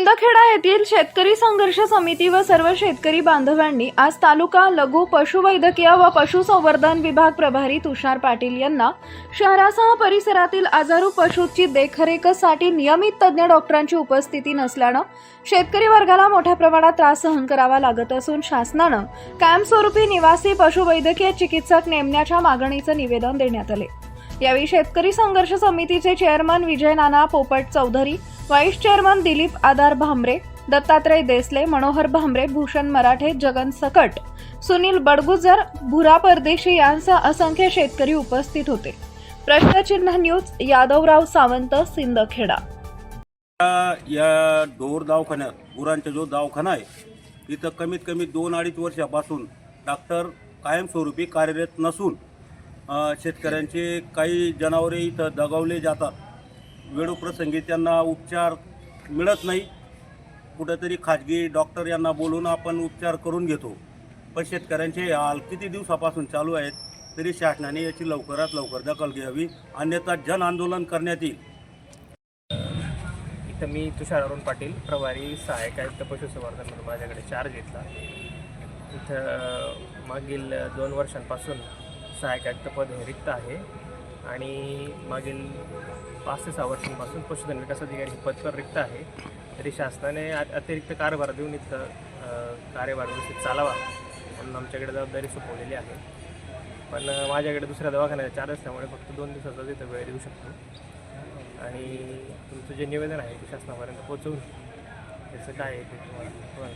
शिंदखेडा येथील शेतकरी संघर्ष समिती व सर्व शेतकरी बांधवांनी आज तालुका लघु पशुवैद्यकीय व पशुसंवर्धन विभाग प्रभारी तुषार पाटील यांना शहरासह परिसरातील आजारू पशूची देखरेखसाठी नियमित तज्ज्ञ डॉक्टरांची उपस्थिती नसल्यानं शेतकरी वर्गाला मोठ्या प्रमाणात त्रास सहन करावा लागत असून शासनानं कायमस्वरूपी निवासी पशुवैद्यकीय चिकित्सक नेमण्याच्या मागणीचं निवेदन देण्यात आले. यावेळी शेतकरी संघर्ष समितीचे चेअरमन विजय नाना पोपट चौधरी व्हाईस चेअरमन दिलीप आदार भांबरे दत्तात्रय देसले मनोहर भांबरे भूषण मराठे जगन सकट सुनील बडगुजर भुरा परदेशी यांसह असंख्य शेतकरी उपस्थित होते. प्रश्नचिन्ह न्यूज यादवराव सावंत सिंदखेडा. या- डोर ढोर दवाखान्यात गुरांचा जो दवाखाना आहे तिथं कमीत कमी दोन अडीच वर्षापासून डॉक्टर कायमस्वरूपी कार्यरत नसून शेतकऱ्यांचे काही जनावरे इथं दगावले जातात. वेळोप्रसंगी त्यांना उपचार मिळत नाही. कुठंतरी खाजगी डॉक्टर यांना बोलून आपण उपचार करून घेतो. पण शेतकऱ्यांचे हाल किती दिवसापासून चालू आहेत तरी शासनाने याची लवकरात लवकर दखल घ्यावी अन्यथा जन आंदोलन करण्यात येईल. इथं मी तुषार अरुण पाटील प्रभारी सहाय्यक आयुक्त पशुसंवर्धन म्हणून माझ्याकडे चार्ज घेतला. इथं मागील दोन वर्षांपासून सहाय्यक आयुक्त पद हे रिक्त आहे. आणि मागील पाच ते सहा वर्षांपासून पशुधन विकास अधिकारी हे पदकर रिक्त आहे. तरी शासनाने अतिरिक्त कारभार देऊन इथं कार्यभार व्यवस्थित चालावा म्हणून आमच्याकडे जबाबदारी सोपवलेली आहे. पण माझ्याकडे दुसऱ्या दवाखान्याचा चार्ज असल्यामुळे फक्त दोन दिवसाचा तिथं वेळ देऊ शकतो. आणि तुमचं जे निवेदन आहे ते शासनापर्यंत पोचवून त्याचं काय आहे ते तुम्हाला